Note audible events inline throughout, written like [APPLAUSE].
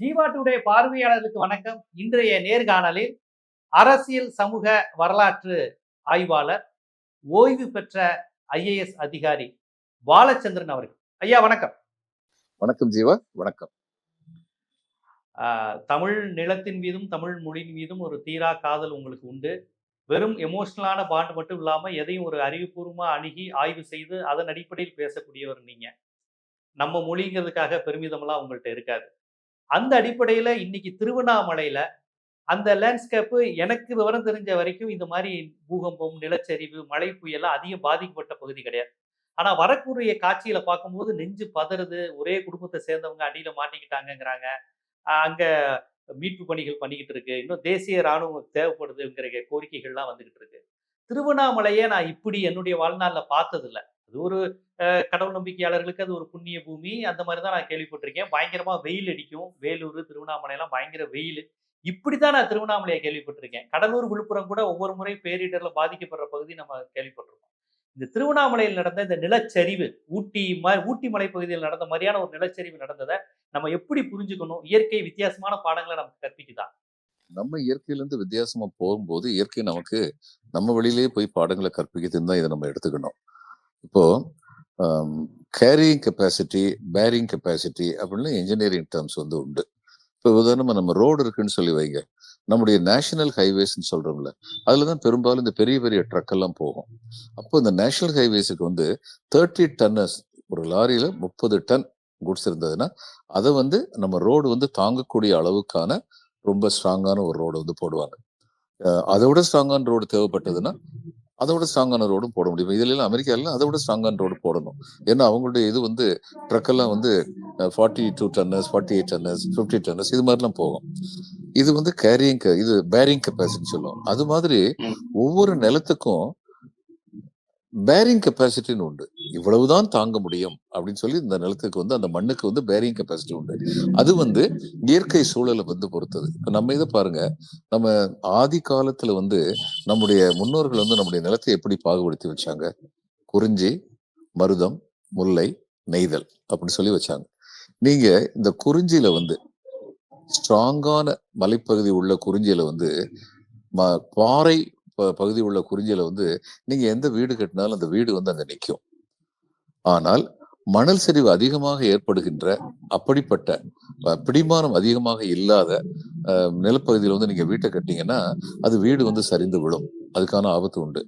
Jeeva today பார்வையாளர்களுக்கு வணக்கம். இன்றைய நேர்காணலில் அரசியல் சமூக வரலாற்று ஆய்வாளர் ஓய்வு பெற்ற ஐஏஎஸ் அதிகாரி பாலச்சந்திரன் அவர்கள். ஐயா வணக்கம். வணக்கம் ஜீவா வணக்கம். ஆஹ், தமிழ் நிலத்தின் மீதும் தமிழ் மொழியின் மீதும் ஒரு தீரா காதல் உங்களுக்கு உண்டு. வெறும் எமோஷனலான பாண்ட் மட்டும் இல்லாம எதையும் ஒரு அறிவுபூர்வமா அணுகி ஆய்வு செய்து அதன் அடிப்படையில் பேசக்கூடியவர் நீங்க. நம்ம மொழிங்கிறதுக்காக பெருமிதமெல்லாம் உங்கள்ட்ட இருக்காது. அந்த அடிப்படையில் இன்னைக்கு திருவண்ணாமலையில் அந்த லேண்ட்ஸ்கேப்பு எனக்கு விவரம் தெரிஞ்ச வரைக்கும் இந்த மாதிரி பூகம்பம் நிலச்சரிவு மழை புயலாம் அதிகம் பாதிக்கப்பட்ட பகுதி கிடையாது. ஆனால் வரக்கூடிய காட்சியில் பார்க்கும்போது நெஞ்சு பதறுது ஒரே குடும்பத்தை சேர்ந்தவங்க அடியில் மாட்டிக்கிட்டாங்கங்கிறாங்க. அங்கே மீட்பு பணிகள் பண்ணிக்கிட்டு இருக்கு. இன்னும் தேசிய ராணுவம் தேவைப்படுதுங்கிற கோரிக்கைகள்லாம் வந்துக்கிட்டு இருக்கு. திருவண்ணாமலையை நான் இப்படி என்னுடைய வாழ்நாளில் பார்த்ததில்ல. அது ஒரு கடவுள் நம்பிக்கையாளர்களுக்கு அது ஒரு புண்ணிய பூமி. அந்த மாதிரி தான் நான் கேள்விப்பட்டிருக்கேன். பயங்கரமா வெயில் அடிக்கும். வேலூர் திருவண்ணாமலை எல்லாம் பயங்கர வெயில். இப்படிதான் நான் திருவண்ணாமலையை கேள்விப்பட்டிருக்கேன். கடலூர் விழுப்புரம் கூட ஒவ்வொரு முறை பேரிடர்ல பாதிக்கப்படுற பகுதி நம்ம கேள்விப்பட்டிருக்கோம். இந்த திருவண்ணாமலையில் நடந்த இந்த நிலச்சரிவு ஊட்டி ம- ஊட்டி மலைப்பகுதியில் நடந்த மாதிரியான ஒரு நிலச்சரிவு நடந்ததை நம்ம எப்படி புரிஞ்சுக்கணும்? இயற்கை வித்தியாசமான பாடங்களை நமக்கு கற்பிக்குதா? நம்ம இயற்கையிலேருந்து வித்தியாசமா போகும்போது இயற்கை நமக்கு நம்ம வழியிலேயே போய் பாடங்களை கற்பிக்குதுன்னு தான் இதை நம்ம எடுத்துக்கணும். இப்போ கேரியிங் கெப்பாசிட்டி பேரிங் கெப்பாசிட்டி அப்படின்னு இன்ஜினியரிங் டேர்ம்ஸ் வந்து உண்டு. இப்போ உதாரணமா நம்ம ரோடு இருக்குன்னு சொல்லி வைங்க. நம்முடைய நேஷனல் ஹைவேஸ்ன்னு சொல்றோம்ல அதில் தான் பெரும்பாலும் இந்த பெரிய பெரிய ட்ரக் எல்லாம் போகும். அப்போ இந்த நேஷனல் ஹைவேஸுக்கு வந்து தேர்ட்டி டன்னஸ் ஒரு லாரியில முப்பது டன் குட்ஸ் இருந்ததுன்னா அதை வந்து நம்ம ரோடு வந்து தாங்கக்கூடிய அளவுக்கான ரொம்ப ஸ்ட்ராங்கான ஒரு ரோடு வந்து போடுவாங்க. அதை விட ஸ்ட்ராங்கான ரோடு தேவைப்பட்டதுன்னா அதை விட ஸ்ட்ராங்கான ரோடும் போட முடியும். இதுல எல்லாம் அமெரிக்கால அதை விட ஸ்ட்ராங்கான ரோடு போடணும். ஏன்னா அவங்களுடைய இது வந்து ட்ரக் எல்லாம் வந்து forty two tonners forty eight tonners fifty tonners இது மாதிரிலாம் போகும். இது வந்து கேரியிங் இது பேரிங் கெப்பாசிட்டி சொல்லுவோம். அது மாதிரி ஒவ்வொரு நிலத்துக்கும் பேரிங் கெப்பாசிட்டின்னு உண்டு. இவ்வளவுதான் தாங்க முடியும் அப்படின்னு சொல்லி இந்த நிலத்துக்கு வந்து அந்த மண்ணுக்கு வந்து பேரிங் கெப்பாசிட்டி உண்டு. அது வந்து இயற்கை சூழலை வந்து பொறுத்தது. இப்ப நம்ம இதை பாருங்க. நம்ம ஆதி காலத்துல வந்து நம்முடைய முன்னோர்கள் வந்து நம்முடைய நிலத்தை எப்படி பாகுபடுத்தி வச்சாங்க? குறிஞ்சி மருதம் முல்லை நெய்தல் அப்படின்னு சொல்லி வச்சாங்க. நீங்க இந்த குறிஞ்சியில வந்து ஸ்ட்ராங்கான மலைப்பகுதி உள்ள குறிஞ்சியில வந்து பாறை பகுதி உள்ள குறிஞ்சியில வந்து நீங்க எந்த வீடு கட்டினாலும் அந்த வீடு வந்து அங்க நிற்கும் ஆனால் மணல் சரிவு அதிகமாக ஏற்படுகின்ற அப்படிப்பட்ட பிடிமானம் அதிகமாக இல்லாத நிலப்பகுதியில வந்து நீங்க வீட்டை கட்டிங்கன்னா அது வீடு வந்து சரிந்து விழும். அதுக்கான ஆபத்து உண்டு.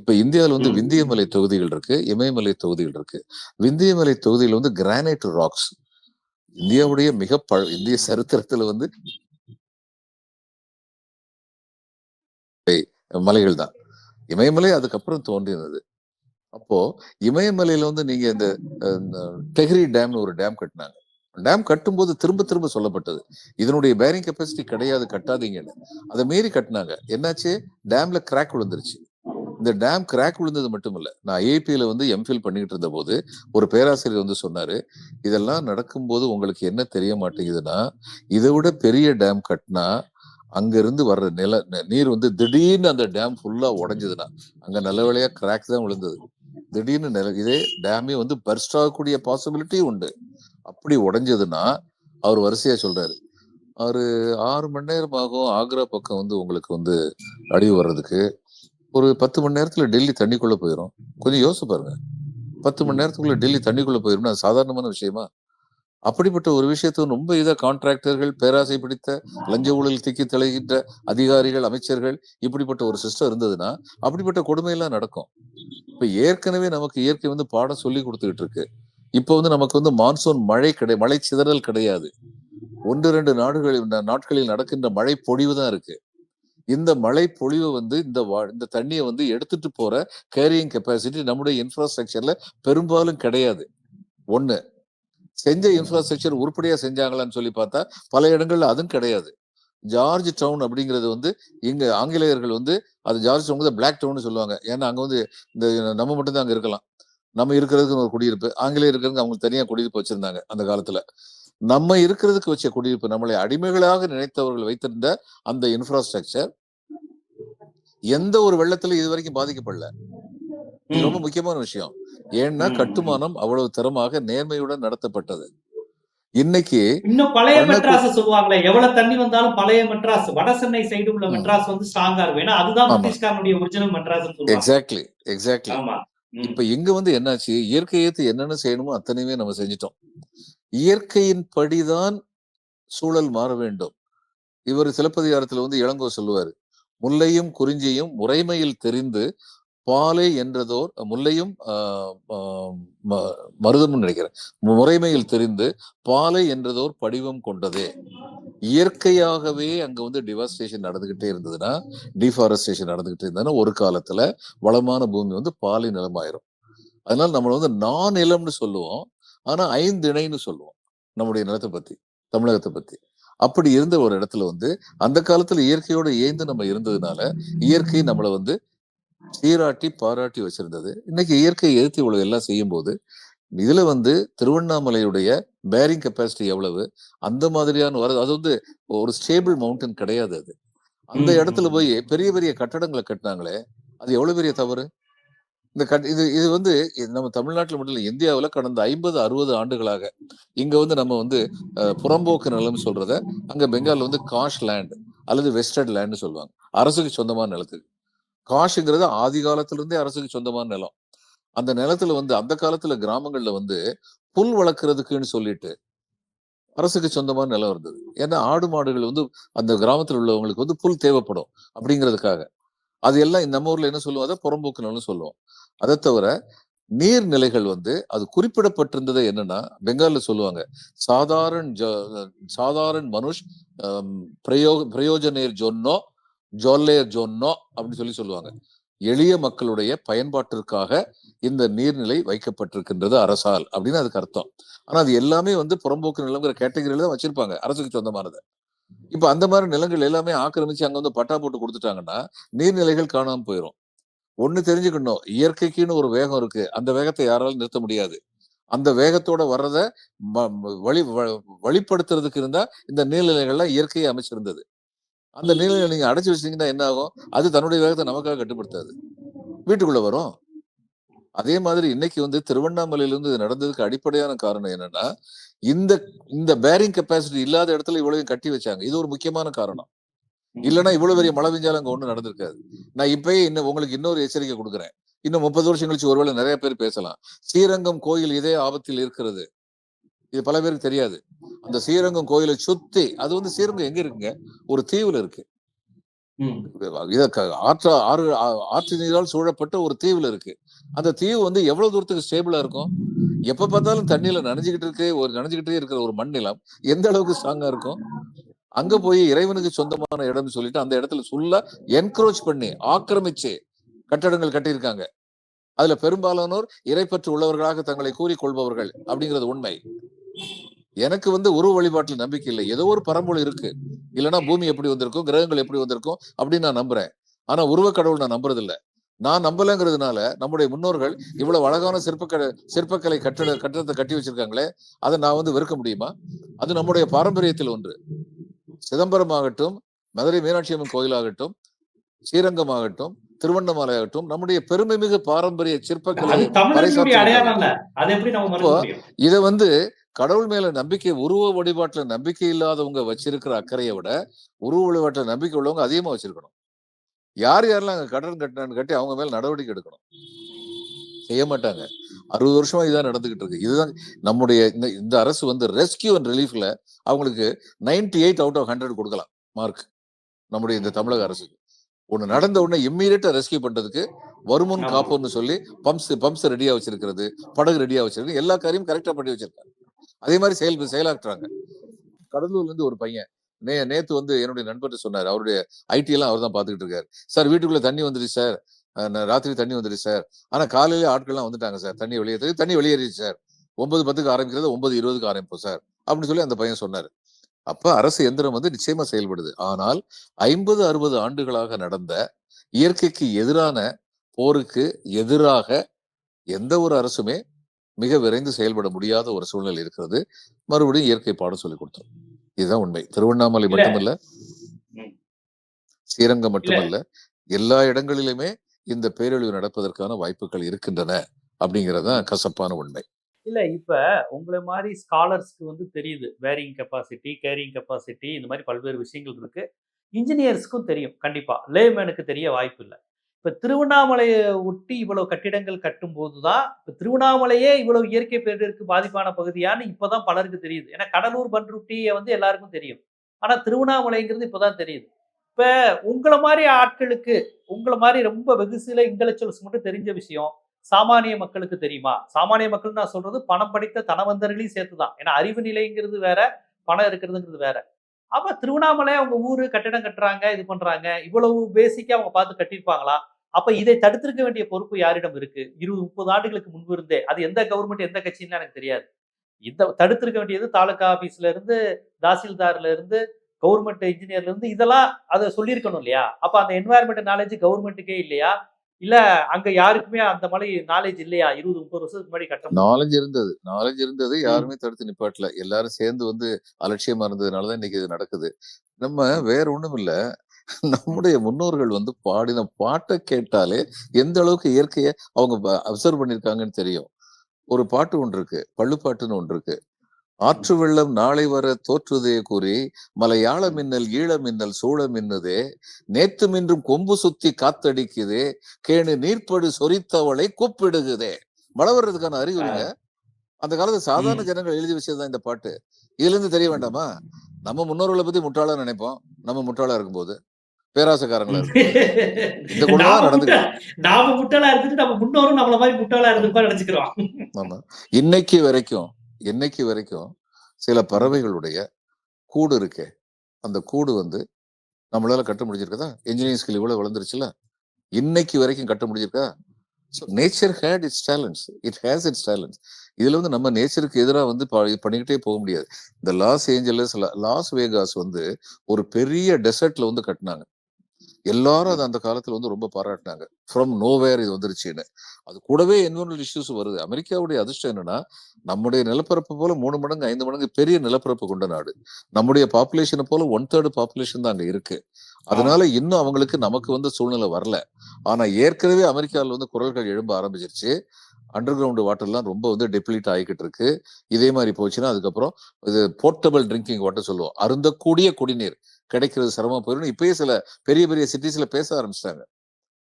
இப்ப இந்தியாவில் வந்து. விந்தியமலை தொகுதிகள் இருக்கு இமயமலை தொகுதிகள் இருக்கு. விந்தியமலை தொகுதியில் வந்து கிரானைட் ராக்ஸ் இந்தியாவுடைய மிக பழ இந்திய சரித்திரத்துல வந்து மலைகள் தான் இமயமலை அதுக்கப்புறம் தோன்றினது. அப்போ இமயமலையில வந்து நீங்க இந்த அஹ், டெஹ்ரி டேம்னு ஒரு டேம் கட்டினாங்க. டேம் கட்டும்போது திரும்ப திரும்ப சொல்லப்பட்டது. இதனுடைய பேரிங் கெப்பாசிட்டி கிடையாது கட்டாதீங்கன்னு அதை மீறி கட்டினாங்க. என்னாச்சு? டேம்ல கிராக் விழுந்துருச்சு. இந்த டேம் கிராக் விழுந்தது மட்டும் இல்ல நான் ஐஐபியில வந்து எம்ஃபில் பண்ணிட்டு இருந்த போது ஒரு பேராசிரியர் வந்து சொன்னாரு இதெல்லாம் நடக்கும்போது உங்களுக்கு என்ன தெரிய மாட்டேங்குதுன்னா இதை விட பெரிய டேம் கட்டினா அங்கிருந்து வர்ற நில ந- நீர் வந்து திடீர்னு அந்த டேம் ஃபுல்லா உடஞ்சதுன்னா அங்க நல்ல வேளையா கிராக் தான் விழுந்தது. திடீர்னு நில இதே டேமே வந்து பர்ஸ்ட் ஆகக்கூடிய பாசிபிலிட்டி உண்டு. அப்படி உடஞ்சதுன்னா அவர் வரிசையா சொல்றாரு. ஒரு ஆறு மணி நேரம் ஆகும் ஆக்ரா பக்கம் வந்து உங்களுக்கு வந்து அடிவு வர்றதுக்கு. ஒரு பத்து மணி நேரத்துல டெல்லி தண்ணிக்குள்ள போயிடும் கொஞ்சம் யோசிச்சு பாருங்க. பத்து மணி நேரத்துக்குள்ள டெல்லி தண்ணிக்குள்ள போயிடும் சாதாரணமான விஷயமா? அப்படிப்பட்ட ஒரு விஷயத்தை ரொம்ப இதை கான்ட்ராக்டர்கள் பேராசை பிடித்த லஞ்ச ஊழல் திக்கி தெளிகின்ற அதிகாரிகள் அமைச்சர்கள் இப்படிப்பட்ட ஒரு சிஸ்டம் இருந்ததுன்னா அப்படிப்பட்ட கொடுமையெல்லாம் நடக்கும். இப்ப ஏற்கனவே நமக்கு இயற்கை வந்து பாடம் சொல்லி கொடுத்துக்கிட்டு இருக்கு. இப்ப வந்து நமக்கு வந்து மான்சூன் மழை கிடை மழை சிதறல் கிடையாது. ஒன்று ரெண்டு நாடுகளில் நாட்களில் நடக்கின்ற மழை பொழிவு தான் இருக்கு. இந்த மழை பொழிவு வந்து இந்த வா- இந்த தண்ணியை வந்து எடுத்துட்டு போற கேரியிங் கெப்பாசிட்டி நம்முடைய இன்ஃப்ராஸ்ட்ரக்சர்ல பெரும்பாலும் கிடையாது. ஒன்று செஞ்ச இன்ஃப்ராஸ்ட்ரக்சர் உருப்படியா செஞ்சாங்களான்னு சொல்லி பார்த்தா பல இடங்கள்ல அதுவும் கிடையாது. ஜார்ஜ் டவுன் அப்படிங்கிறது வந்து இங்க ஆங்கிலேயர்கள் வந்து அது ஜார்ஜ் டவுன் வந்து பிளாக் டவுன் சொல்லுவாங்க. ஏன்னா அங்க வந்து இந்த நம்ம மட்டும் தான் அங்க இருக்கலாம். நம்ம இருக்கிறதுக்கு ஒரு குடியிருப்பு ஆங்கிலேயர் இருக்கிறதுக்கு அவங்க தனியா குடியிருப்பு வச்சிருந்தாங்க அந்த காலத்துல. நம்ம இருக்கிறதுக்கு வச்ச குடியிருப்பு நம்மளை அடிமைகளாக நினைத்தவர்கள் வைத்திருந்த அந்த இன்ஃப்ராஸ்ட்ரக்சர் எந்த ஒரு வெள்ளத்துல இது வரைக்கும் பாதிக்கப்படல. ரொம்ப முக்கியமான விஷயம். ஏன்னா. கட்டுமானம் அவ்வளவு தரமாக நேர்மையுடன் நடத்தப்பட்டது. இன்னைக்கு இன்னும் பழைய மெட்ராஸ் சொல்லுவாங்களே எவ்வளவு தண்ணி வந்தாலும் பழைய மெட்ராஸ் வட சென்னை சைடு உள்ள. மெட்ராஸ் வந்து ஸ்ட்ராங்கா இருக்கும். ஏன்னா அதுதான். பிரிட்டிஷ்காரனுடைய ஒரிஜினல் மெட்ராஸ் எக்ஸாக்ட்லி எக்ஸாக்ட்லி. இப்ப இங்க வந்து என்னாச்சு? இயற்கை ஏத்து என்னென்ன செய்யணுமோ அத்தனையுமே நம்ம செஞ்சிட்டோம். இயற்கையின் படிதான் சூழல் மாற வேண்டும். இவர் சிலப்பதிகாரத்துல வந்து இளங்கோ சொல்லுவாரு முல்லையும் குறிஞ்சியும் முறைமையில் தெரிந்து பாலை என்றதோர் முல்லையும் ஆஹ், மருதமும் நினைக்கிறேன். முறைமையில் தெரிந்து பாலை என்றதோர் படிவம் கொண்டதே. இயற்கையாகவே அங்க வந்து டிவாஸ்டேஷன் நடந்துகிட்டே இருந்ததுன்னா டிஃபாரஸ்டேஷன் நடந்துகிட்டே இருந்ததுன்னா ஒரு காலத்துல வளமான பூமி வந்து பாலை நிலமாயிரும். அதனால நம்ம வந்து நான் நிலம்னு சொல்லுவோம். ஆனா ஐந்து இணைன்னு சொல்லுவோம் நம்முடைய நிலத்தை பத்தி தமிழகத்தை பத்தி. அப்படி இருந்த ஒரு இடத்துல வந்து அந்த காலத்துல இயற்கையோட ஏந்து நம்ம இருந்ததுனால இயற்கை நம்மளை வந்து சீராட்டி பாராட்டி வச்சிருந்தது. இன்னைக்கு இயற்கை எதிர்த்து இவ்வளவு எல்லாம் செய்யும் போது இதுல வந்து திருவண்ணாமலையுடைய பேரிங் கெப்பாசிட்டி எவ்வளவு? அந்த மாதிரியான வர அது வந்து ஒரு ஸ்டேபிள் மவுண்டன் கிடையாது அது. அந்த இடத்துல. போய் பெரிய பெரிய கட்டடங்களை கட்டினாங்களே அது எவ்வளவு பெரிய தவறு? இந்த கட் இது இது வந்து நம்ம தமிழ்நாட்டில் மட்டும் இல்லை இந்தியாவுல கடந்த ஐம்பது அறுபது ஆண்டுகளாக இங்க வந்து நம்ம வந்து புறம்போக்கு நிலம் சொல்றத அங்க பெங்கால்ல வந்து காஷ் லேண்ட் அல்லது வெஸ்டர்ட் லேண்ட்னு சொல்லுவாங்க. அரசுக்கு சொந்தமான நிலத்துக்கு. காஷுங்கிறது ஆதி காலத்துல இருந்தே அரசுக்கு சொந்தமான நிலம். அந்த நிலத்துல வந்து அந்த காலத்துல கிராமங்கள்ல வந்து புல் வளர்க்கறதுக்குன்னு சொல்லிட்டு அரசுக்கு சொந்தமான நிலம் இருந்தது. ஏன்னா ஆடு மாடுகள் வந்து அந்த கிராமத்துல உள்ளவங்களுக்கு வந்து புல் தேவைப்படும் அப்படிங்கிறதுக்காக. அது எல்லாம் நம்ம ஊர்ல என்ன சொல்லுவோம்? அதை புறம்போக்கு நிலம்னு சொல்லுவோம். அதை தவிர நீர்நிலைகள் வந்து அது குறிப்பிடப்பட்டிருந்தது என்னன்னா பெங்கால்ல சொல்லுவாங்க சாதாரண ஜ- சாதாரண மனுஷ் பிரயோ பிரயோஜனர் ஜொன்னோ ஜோல்லேர் ஜோன்னோ அப்படின்னு சொல்லி சொல்லுவாங்க. எளிய மக்களுடைய பயன்பாட்டிற்காக இந்த நீர்நிலை வைக்கப்பட்டிருக்கின்றது அரசால் அப்படின்னு அதுக்கு அர்த்தம். ஆனா அது எல்லாமே வந்து புறம்போக்கு நிலங்கிற கேட்டகரியில தான் வச்சிருப்பாங்க அரசுக்கு சொந்தமானது. இப்ப அந்த மாதிரி நிலங்கள் எல்லாமே ஆக்கிரமிச்சு அங்க வந்து பட்டா போட்டு கொடுத்துட்டாங்கன்னா நீர்நிலைகள் காணாம போயிடும் ஒண்ணு தெரிஞ்சுக்கணும் இயற்கைக்குன்னு ஒரு வேகம் இருக்கு அந்த வேகத்தை யாராலும் நிறுத்த முடியாது. அந்த வேகத்தோட வர்றத ம- வழி வ- வழிப்படுத்துறதுக்கு இருந்தா இந்த நீர்நிலைகள்லாம் இயற்கையை அமைச்சிருந்தது. அந்த நிலையில நீங்க அடைச்சு வச்சீங்கன்னா என்ன ஆகும் அது தன்னுடைய வேகத்தை நமக்காக கட்டுப்படுத்தாது. வீட்டுக்குள்ள வரும். அதே மாதிரி இன்னைக்கு வந்து திருவண்ணாமலையில இருந்து இது நடந்ததுக்கு அடிப்படையான காரணம் என்னன்னா இந்த இந்த பேரிங் கெப்பாசிட்டி இல்லாத இடத்துல இவ்வளவு கட்டி வச்சாங்க. இது ஒரு முக்கியமான காரணம். இல்லைன்னா இவ்வளவு பெரிய மழை பெஞ்சாலும் அங்க ஒன்றும் நடந்திருக்காது. நான் இப்பயே இன்னும் உங்களுக்கு இன்னொரு எச்சரிக்கை கொடுக்குறேன். இன்னும் முப்பது வருஷம் கழிச்சு ஒருவேளை நிறைய பேர் பேசலாம். ஸ்ரீரங்கம் கோயில் இதே ஆபத்தில் இருக்கிறது. இது பல பேருக்கு தெரியாது. அந்த ஸ்ரீரங்கம் கோயிலை சுத்தி அது வந்து ஸ்ரீரங்கம் எங்க இருக்குங்க? ஒரு தீவுல இருக்கு. ஆற்ற ஆறு ஆற்று நீரால் சூழப்பட்ட ஒரு தீவுல இருக்கு. அந்த தீவு வந்து எவ்வளவு தூரத்துக்கு ஸ்டேபிளா இருக்கும்? எப்ப பார்த்தாலும் தண்ணியில நனைஞ்சுக்கிட்டு இருக்கு. ஒரு நனைஞ்சுக்கிட்டே இருக்கிற ஒரு மண் நிலம். எந்த அளவுக்கு ஸ்ட்ராங்கா இருக்கும்? அங்க போய் இறைவனுக்கு சொந்தமான இடம்னு சொல்லிட்டு அந்த இடத்துல ஃபுல்லா என்க்ரோச் பண்ணி ஆக்கிரமிச்சு கட்டடங்கள் கட்டியிருக்காங்க. அதுல பெரும்பாலானோர் இறைப்பற்று உள்ளவர்களாக தங்களை கூறிக்கொள்பவர்கள் அப்படிங்கிறது உண்மை. எனக்கு வந்து உருவ வழிபாட்டுல நம்பிக்கை இல்லை. ஏதோ ஒரு பரம்பொருள் இருக்கு. இல்லைன்னா பூமி எப்படி வந்திருக்கும்? கிரகங்கள் எப்படி வந்திருக்கும்? அப்படின்னு நான் நம்புறேன். ஆனா உருவ கடவுள் நான் நம்புறது இல்ல நான் நம்பலைங்கிறதுனால நம்முடைய முன்னோர்கள் இவ்வளவு அழகான சிற்பக்கலை சிற்பக்கலை கட்டட கட்டடத்தை கட்டி வச்சிருக்காங்களே அதை நான் வந்து வெறுக்க முடியுமா? அது நம்முடைய பாரம்பரியத்தில் ஒன்று. சிதம்பரம் ஆகட்டும் மதுரை மீனாட்சி அம்மன் கோயிலாகட்டும் ஸ்ரீரங்கம் ஆகட்டும் திருவண்ணாமலை ஆகட்டும் நம்முடைய பெருமை மிகு பாரம்பரிய சிற்பக்கலை இத வந்து கடவுள் மேல நம்பிக்கை உருவ வழிபாட்டுல நம்பிக்கை இல்லாதவங்க வச்சிருக்கிற அக்கறையை விட உருவ வழிபாட்டுல நம்பிக்கை உள்ளவங்க அதிகமா வச்சிருக்கணும். யார் யாரெல்லாம் அங்க கட்டடம் கட்டினான்னு கட்டி அவங்க மேல நடவடிக்கை எடுக்கணும்? செய்ய மாட்டாங்க. அறுபது வருஷமா இதான் நடந்துகிட்டு இருக்கு. இதுதான் நம்முடைய இந்த இந்த அரசு வந்து ரெஸ்கியூ அண்ட் ரிலீஃப்ல அவங்களுக்கு 98 எயிட் அவுட் ஆஃப் ஹண்ட்ரட் கொடுக்கலாம் மார்க் நம்முடைய இந்த தமிழக அரசுக்கு. ஒண்ணு நடந்த உடனே இம்மீடியட்டா ரெஸ்கியூ பண்றதுக்கு வருமுன். காப்போம்னு சொல்லி பம்ப்ஸ் பம்ப்ஸ் ரெடியா வச்சிருக்கிறது படகு ரெடியா வச்சிருக்கு எல்லா காரியமும் கரெக்டா பண்ணி வச்சிருக்காங்க. அதே மாதிரி செயல் செயலாற்றுறாங்க. கடலூர்ல இருந்து ஒரு பையன் நே நேத்து வந்து என்னுடைய நண்பர்கிட்ட சொன்னார். அவருடைய ஐடி எல்லாம் அவர் தான் பாத்துக்கிட்டு இருக்காரு. சார் வீட்டுக்குள்ள தண்ணி வந்துடுச்சு சார். ராத்திரி தண்ணி வந்துடுச்சு சார். ஆனா காலையில ஆட்கள்லாம் வந்துட்டாங்க சார். தண்ணி வெளியேறது தண்ணி வெளியேறிச்சு சார். ஒன்பது பத்துக்கு ஆரம்பிக்கிறது ஒன்பது இருபதுக்கு ஆரம்பிப்போம் சார். அப்படின்னு சொல்லி அந்த பையன் சொன்னார். அப்ப அரசு எந்திரம் வந்து நிச்சயமா செயல்படுது. ஆனால் ஐம்பது அறுபது ஆண்டுகளாக நடந்த இயற்கைக்கு எதிரான போருக்கு எதிராக எந்த ஒரு அரசுமே மிக விரைந்து செயல்பட முடியாத ஒரு சூழ்நிலை இருக்கிறது. மறுபடியும் இயற்கை பாடம் சொல்லி கொடுத்தோம். இதுதான் உண்மை. திருவண்ணாமலை. மட்டுமல்ல. ஸ்ரீரங்கம் மட்டுமல்ல எல்லா இடங்களிலுமே இந்த பேரழிவு நடப்பதற்கான வாய்ப்புகள் இருக்கின்றன அப்படிங்கறதுதான் கசப்பான உண்மை. இல்ல இப்ப உங்களை மாதிரி ஸ்காலர்ஸ்க்கு வந்து தெரியுது. வேரிங் கெப்பாசிட்டி கேரிங் கெப்பாசிட்டி இந்த மாதிரி பல்வேறு விஷயங்கள் இருக்கு. இன்ஜினியர்ஸ்க்கும் தெரியும் கண்டிப்பா. லேமேனுக்கு தெரிய வாய்ப்பு இல்லை. இப்ப திருவண்ணாமலையை ஒட்டி இவ்வளவு கட்டிடங்கள் கட்டும் போதுதான் இப்ப திருவண்ணாமலையே இவ்வளவு இயற்கை பேரிடருக்கு பாதிப்பான பகுதியான்னு இப்பதான் பலருக்கு தெரியுது. ஏன்னா கடலூர் பன்ருட்டியை வந்து எல்லாருக்கும் தெரியும். ஆனா திருவண்ணாமலைங்கிறது இப்பதான் தெரியுது. இப்ப உங்களை மாதிரி ஆட்களுக்கு உங்களை மாதிரி ரொம்ப வெகு சில இன்டெலக்சுவல்ஸ் மட்டும் தெரிஞ்ச விஷயம் சாமானிய மக்களுக்கு தெரியுமா? சாமானிய மக்கள் நான் சொல்றது பணம் படித்த தனவந்தர்களையும் சேர்த்துதான். ஏன்னா அறிவு நிலைங்கிறது வேற பணம் இருக்கிறதுங்கிறது வேற. அப்ப திருவண்ணாமலை அவங்க ஊரு கட்டிடம் கட்டுறாங்க இது பண்றாங்க இவ்வளவு பேசிக்கா அவங்க பார்த்து கட்டியிருப்பாங்களா? அப்ப இதை தடுத்திருக்க வேண்டிய பொறுப்பு யாரிடம் இருக்கு? இருபது முப்பது ஆண்டுகளுக்கு முன்பு இருந்தே. அது எந்த கவர்மெண்ட் எந்த கட்சின்னு எனக்கு தெரியாது. இந்த தடுத்திருக்க வேண்டியது தாலுகா ஆபீஸ்ல இருந்து தாசில்தார்ல இருந்து கவர்மெண்ட் இன்ஜினியர்ல இருந்து இதெல்லாம் அதை சொல்லியிருக்கணும் இல்லையா? அப்ப அந்த என்வாயர்மெண்ட் நாலேஜ் கவர்மெண்ட்டுக்கே இல்லையா? இல்ல அங்க யாருக்குமே அந்த மாதிரி நாலேஜ் இல்லையா? இருபது முப்பது வருஷத்துக்கு முன்னாடி கட்ட நாலேஜ் இருந்தது. நாலேஜ் இருந்தது யாருமே தடுத்து நிப்பாட்டல. எல்லாரும் சேர்ந்து வந்து அலட்சியமா இருந்ததுனாலதான் இன்னைக்கு இது நடக்குது. நம்ம வேற ஒண்ணும் இல்ல நம்முடைய முன்னோர்கள் வந்து பாடின பாட்டை கேட்டாலே எந்த அளவுக்கு இயற்கையை அவங்க அப்சர்வ் பண்ணிருக்காங்கன்னு தெரியும். ஒரு பாட்டு ஒன்று இருக்கு பள்ளுப்பாட்டுன்னு ஒன்று இருக்கு. ஆற்று வெள்ளம் நாளை வர தோற்றுதே கூறி மலையாள மின்னல் ஈழ மின்னல் சூழ மின்னுதே நேத்து மின்றும் கொம்பு சுத்தி காத்தடிக்குதே கேணு நீர்ப்படு சொரித்தவளை கூப்பிடுகுதே. மழை வர்றதுக்கான அறிகுறிங்க. அந்த காலத்து சாதாரண. ஜனங்கள் எழுதி வச்சதுதான் இந்த பாட்டு. இதுல இருந்து தெரிய வேண்டாமா? நம்ம முன்னோர்களை பத்தி முட்டாளா நினைப்போம். நம்ம முட்டாளா இருக்கும்போது. பேராசக்காரங்களா இந்த [LAUGHS] நாம முட்டாளா இருந்துட்டு நம்ம முன்னோரும் நம்மள மாதிரி முட்டாளா இருந்திருப்பா நினைச்சுக்கிறோம். ஆமா. இன்னைக்கு வரைக்கும் இன்னைக்கு வரைக்கும் சில பறவைகளுடைய கூடு இருக்கே. அந்த கூடு வந்து நம்மளால கட்ட முடிஞ்சிருக்கதா? இன்ஜினியரிங் ஸ்கில் இவ்வளவு வளர்ந்துருச்சுல இன்னைக்கு வரைக்கும் கட்ட முடிஞ்சிருக்கா? So nature has its talents it has its talents இதுல வந்து நம்ம நேச்சருக்கு எதிராக வந்து பண்ணிக்கிட்டே போக முடியாது. இந்த லாஸ் ஏஞ்சலஸ் லாஸ் வேகாஸ் வந்து ஒரு பெரிய டெசர்ட்ல வந்து கட்டினாங்க. எல்லாரும் அதை அந்த காலத்துல வந்து ரொம்ப பாராட்டினாங்க. ஃப்ரம் நோவேர் இது வந்துருச்சுன்னு. அது கூடவே என்வரன்மெண்டல் இஷ்யூஸ் வருது. அமெரிக்காவுடைய அதிர்ஷ்டம் என்னன்னா நம்முடைய நிலப்பரப்பு போல மூணு மடங்கு ஐந்து மடங்கு பெரிய நிலப்பரப்பு கொண்ட நாடு. நம்முடைய பாப்புலேஷனை போல ஒன் தேர்டு பாப்புலேஷன் தான் அங்க இருக்கு. அதனால இன்னும் அவங்களுக்கு நமக்கு வந்து சூழ்நிலை வரல. ஆனா ஏற்கனவே அமெரிக்காவில் வந்து குரல்கள் எழும்ப ஆரம்பிச்சிருச்சு. அண்டர் கிரவுண்ட் வாட்டர்லாம் ரொம்ப வந்து டெப்ளீட் ஆகிக்கிட்டு இருக்கு இதே மாதிரி போச்சுன்னா அதுக்கப்புறம் இது போர்ட்டபிள் ட்ரிங்கிங் வாட்டர் சொல்லுவோம். அருந்தக்கூடிய குடிநீர் கிடைக்கிறது சிரமம் போயிடும் இப்பயே சில பெரிய பெரிய சிட்டிஸ்ல பேச ஆரம்பிச்சிட்டாங்க.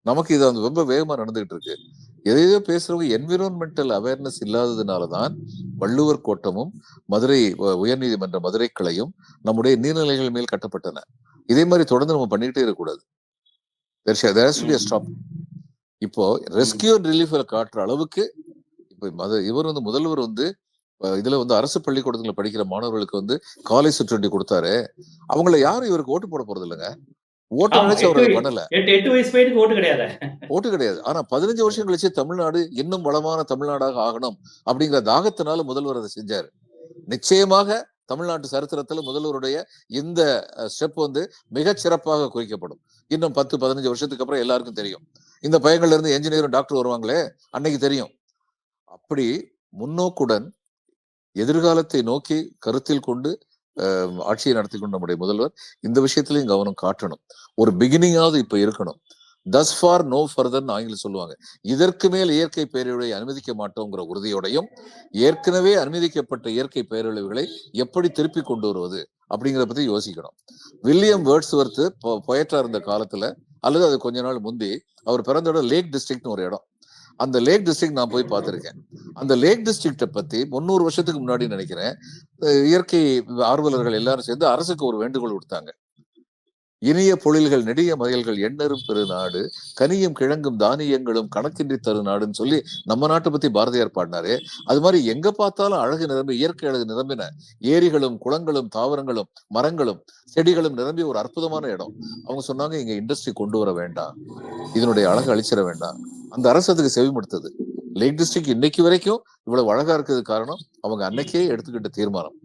நமக்கு இது வந்து ரொம்ப வேகமா நடந்துகிட்டு இருக்கு எதையோ பேசுறவங்க என்விரான்மெண்டல் அவேர்னஸ் இல்லாததுனாலதான் வள்ளுவர் கோட்டமும் மதுரை உயர்நீதிமன்ற மதுரை கிளையும் நம்முடைய நீர்நிலைகள் மேல் கட்டப்பட்டன. இதே மாதிரி தொடர்ந்து நம்ம பண்ணிக்கிட்டே இருக்கக்கூடாது. ஸ்டாப் இப்போ ரெஸ்கியூ ரிலீஃப்ல காட்டுற அளவுக்கு இப்போ மத இவர் வந்து முதல்வர் வந்து இதுல வந்து அரசு பள்ளிக்கூடத்துல படிக்கிற மாணவர்களுக்கு வந்து காலேஜ் சுற்றுண்டி கொடுத்தாரு. அவங்கள யாரும் இவருக்கு ஓட்டு போட போறது இல்லைங்க. ஓட்டு நினைச்சு அவர் அதை பண்ணல. ஓட்டு கிடையாது. ஓட்டு கிடையாது. ஆனா பதினஞ்சு வருஷம் கழிச்சு தமிழ்நாடு இன்னும் வளமான தமிழ்நாடாக ஆகணும் அப்படிங்கிற தாகத்தினால முதல்வர் அதை செஞ்சாரு. நிச்சயமாக தமிழ்நாட்டு சரித்திரத்துல முதல்வருடைய இந்த ஸ்டெப் வந்து மிகச் சிறப்பாக குறிக்கப்படும். இன்னும் பத்து பதினஞ்சு வருஷத்துக்கு அப்புறம் எல்லாருக்கும் தெரியும். இந்த பயங்கள்ல இருந்து என்ஜினியரும் டாக்டர் வருவாங்களே அன்னைக்கு தெரியும் அப்படி முன்னோக்குடன் எதிர்காலத்தை நோக்கி கருத்தில் கொண்டு ஆட்சியை நடத்தி கொண்ட நம்முடைய முதல்வர் இந்த விஷயத்திலையும் கவனம் காட்டணும் ஒரு பிகினிங்காவது இப்ப இருக்கணும் தஸ் ஃபார் நோ ஃபர்தர்னு ஆங்கிலம் சொல்லுவாங்க இதற்கு மேல் இயற்கை பேரழிவை அனுமதிக்க மாட்டோங்கிற உறுதியோடையும் ஏற்கனவே அனுமதிக்கப்பட்ட இயற்கை பேரழிவுகளை எப்படி திருப்பி கொண்டு வருவது அப்படிங்கிறத பத்தி யோசிக்கணும் வில்லியம் வேர்ட்ஸ்வர்த்து பொயட்டா இருந்த காலத்துல அல்லது அது கொஞ்ச நாள் முந்தி அவர் பிறந்த இடம் லேக் டிஸ்ட்ரிக்ட்னு ஒரு இடம். அந்த லேக் டிஸ்ட்ரிக்ட் நான் போய் பார்த்துருக்கேன். அந்த லேக் டிஸ்ட்ரிக்ட பத்தி முந்நூறு வருஷத்துக்கு முன்னாடி நினைக்கிறேன் இயற்கை ஆர்வலர்கள் எல்லாரும் சேர்ந்து அரசுக்கு ஒரு வேண்டுகோள் கொடுத்தாங்க இனிய பொழில்கள் நெடிய மயல்கள் எண்ணரும் பெருநாடு கனியும் கிழங்கும் தானியங்களும் கணக்கின்றி தரு நாடுன்னு சொல்லி நம்ம நாட்டை பத்தி பாரதியார் பாடினாரு. அது மாதிரி எங்க பார்த்தாலும் அழகு நிரம்பி இயற்கை அழகு நிரம்பின ஏரிகளும் குளங்களும் தாவரங்களும் மரங்களும் செடிகளும் நிரம்பி ஒரு அற்புதமான இடம். அவங்க சொன்னாங்க இங்க இண்டஸ்ட்ரி கொண்டு வர வேண்டாம். இதனுடைய அழகு அழிச்சிட வேண்டாம். அந்த அரசு அதுக்கு செவிமடுத்தது. லேக் டிஸ்ட்ரிக்ட் இன்னைக்கு வரைக்கும் இவ்வளவு அழகா இருக்கிறது காரணம் அவங்க அன்னைக்கே எடுத்துக்கிட்ட தீர்மானம்.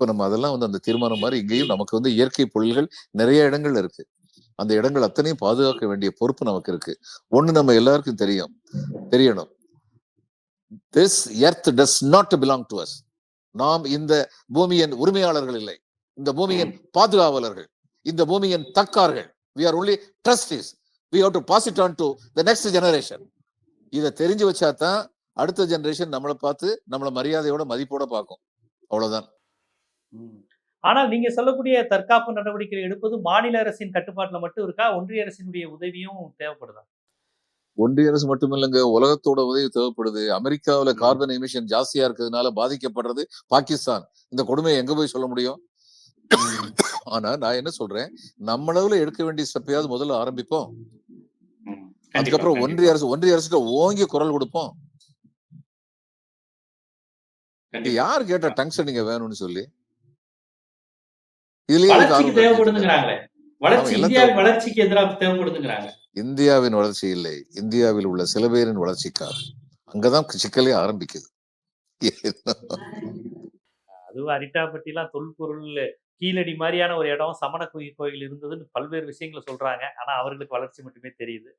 இப்ப நம்ம அதெல்லாம் வந்து அந்த தீர்மானம் மாதிரி இங்கேயும் நமக்கு வந்து இயற்கை பொருள்கள் நிறைய இடங்கள்ல இருக்கு. அந்த இடங்கள் அத்தனையும் பாதுகாக்க வேண்டிய பொறுப்பு நமக்கு இருக்கு. ஒண்ணு நம்ம எல்லாருக்கும் தெரியும். தெரியணும். This earth does not belong to us நாம் இந்த பூமியின் உரிமையாளர்கள் இல்லை. இந்த பூமியின் பாதுகாவலர்கள். இந்த பூமியின் தக்கார்கள். We are only trustees we have to pass it on to the next generation இதை தெரிஞ்சு வச்சா தான் அடுத்த ஜெனரேஷன் நம்மளை பார்த்து நம்மளை மரியாதையோட மதிப்போட பார்க்கும். அவ்வளவுதான். ஆனால் நீங்க சொல்லக்கூடிய தற்காப்பு நடவடிக்கை எடுப்பது மாநில அரசின் கட்டுப்பாட்டுல மட்டும் இருக்கா? ஒன்றிய அரசினுடைய உதவியும் தேவைப்படுதா? ஒன்றிய அரசு மட்டும் இல்லைங்க உலகத்தோட உதவி தேவைப்படுது. அமெரிக்காவுல. கார்பன் எமிஷன் ஜாஸ்தியா இருக்கிறதுனால பாதிக்கப்படுறது பாகிஸ்தான். இந்த கொடுமையை எங்க போய் சொல்ல முடியும். ஆனா நான் என்ன சொல்றேன்? நம்மளவுல எடுக்க வேண்டிய ஸ்டெப்பையாவது முதல்ல ஆரம்பிப்போம். அதுக்கப்புறம். ஒன்றிய அரசு ஒன்றிய அரசுக்கு ஓங்கி குரல் கொடுப்போம். யார் கேட்ட டங்ஸ்டன் நீங்க வேணும்னு சொல்லி? இதுலயே எதுக்கு வளர்ச்சிக்கு ஆர்வம் காட்டிட்டு இருக்காங்க? தேவைப்படுதுங்கிறாங்களே. வளர்ச்சி ஆமா, எல்லாம் இந்தியாவின் வளர்ச்சிக்கு எதிராக தேவைப்படுதுங்கிறாங்க. இந்தியாவின் வளர்ச்சி இல்லை. இந்தியாவில் உள்ள சில பேரின் வளர்ச்சிக்காக. அங்கதான் சிக்கலே ஆரம்பிக்குது. அதுவும் அரிட்டாப்பட்டிலாம் தொல்பொருள் கீழடி மாதிரியான ஒரு இடம் சமண கோயில் கோயில் இருந்ததுன்னு பல்வேறு விஷயங்களை சொல்றாங்க. ஆனா அவர்களுக்கு வளர்ச்சி மட்டுமே தெரியுது.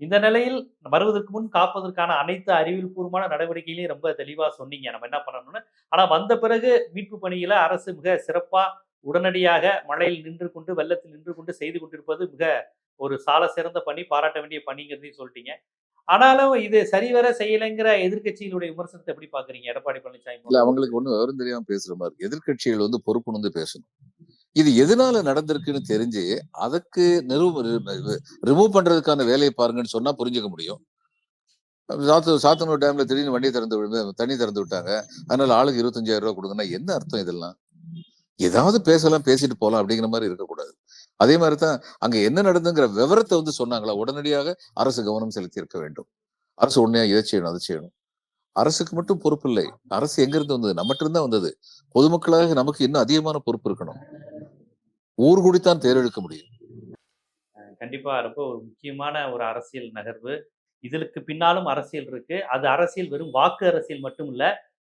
இந்த நிலையில் வருவதற்கு முன் காப்பதற்கான அனைத்து அறிவியல் பூர்வமான நடவடிக்கைகளையும் ரொம்ப தெளிவா சொன்னீங்க. நம்ம என்ன பண்ணணும்னு? ஆனா வந்த பிறகு மீட்பு பணியில அரசு மிக சிறப்பா உடனடியாக மழையில் நின்று கொண்டு வெள்ளத்தில் நின்று கொண்டு செய்து கொண்டிருப்பது மிக ஒரு சால சிறந்த பணி பாராட்ட வேண்டிய பணிங்கிறதையும் சொல்லிட்டீங்க. ஆனாலும் இது சரிவர செய்யலைங்கிற எதிர்க்கட்சிகளுடைய விமர்சனத்தை எப்படி பாக்குறீங்க எடப்பாடி பழனிசாமி இல்ல அவங்களுக்கு ஒண்ணு விவரம் தெரியாம பேசுற மாதிரி எதிர்க்கட்சிகள் வந்து பொறுப்புணர்ந்து பேசணும். இது எதனால நடந்திருக்குன்னு தெரிஞ்சு அதுக்கு ரிமூவ் பண்றதுக்கான வேலையை பாருங்கன்னு சொன்னா புரிஞ்சுக்க முடியும். சாத்து சாத்தனூர் டேம்ல திடீர்னு வண்டி திறந்து தண்ணி திறந்து விட்டாங்க. அதனால ஆளுக்கு இருபத்தஞ்சாயிரம் ரூபாய் கொடுங்கன்னா என்ன அர்த்தம் இதெல்லாம்? ஏதாவது பேசலாம் பேசிட்டு போகலாம் அப்படிங்கிற மாதிரி இருக்கக்கூடாது. அதே மாதிரி தான் அங்க என்ன நடந்துங்கிற விவரத்தை வந்து சொன்னாங்களா உடனடியாக அரசு கவனம் செலுத்தி இருக்க வேண்டும். அரசு உடனே இதை செய்யணும் அதை செய்யணும். அரசுக்கு மட்டும் பொறுப்பு இல்லை. அரசு எங்கிருந்து வந்தது? நம்மகிட்ட இருந்தா வந்தது. பொதுமக்களாக நமக்கு இன்னும் அதிகமான பொறுப்பு இருக்கணும். ஊர் கூடித்தான் தேர்ந்தெடுக்க முடியும். கண்டிப்பா ரொம்ப ஒரு முக்கியமான ஒரு அரசியல் நகர்வு. இதற்கு பின்னாலும் அரசியல் இருக்கு. அது அரசியல் வெறும் வாக்கு அரசியல் மட்டும் இல்ல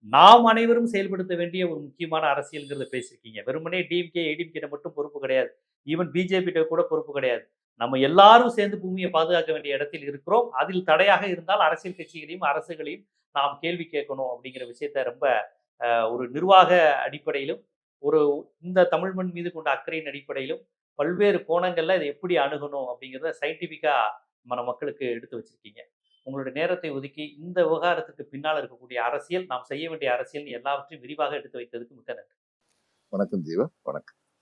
நாம் அனைவரும் செயல்படுத்த வேண்டிய ஒரு முக்கியமான அரசியல்ங்கிறத பேசியிருக்கீங்க. வெறுமனே டிஎம்கே ஏடிஎம்கே மட்டும் பொறுப்பு கிடையாது. ஈவன் பிஜேபி கூட பொறுப்பு கிடையாது. நம்ம எல்லாரும் சேர்ந்து பூமியை பாதுகாக்க வேண்டிய இடத்தில் இருக்கிறோம். அதில் தடையாக இருந்தால் அரசியல் கட்சிகளையும் அரசுகளையும் நாம் கேள்வி கேட்கணும் அப்படிங்கிற விஷயத்த ரொம்ப ஒரு நிர்வாக அடிப்படையிலும் ஒரு இந்த தமிழ் மண் மீது கொண்ட அக்கறையின் அடிப்படையிலும் பல்வேறு கோணங்களில் இதை எப்படி அணுகணும் அப்படிங்கிறத சயின்டிஃபிக்காக நம்ம மக்களுக்கு எடுத்து வச்சிருக்கீங்க. உங்களுடைய நேரத்தை ஒதுக்கி இந்த விவகாரத்துக்கு பின்னால் இருக்கக்கூடிய அரசியல் நாம் செய்ய வேண்டிய அரசியல் எல்லாவற்றையும் விரிவாக எடுத்து வைத்ததுக்கு மிக்க நன்றி. வணக்கம் ஜீவா வணக்கம்.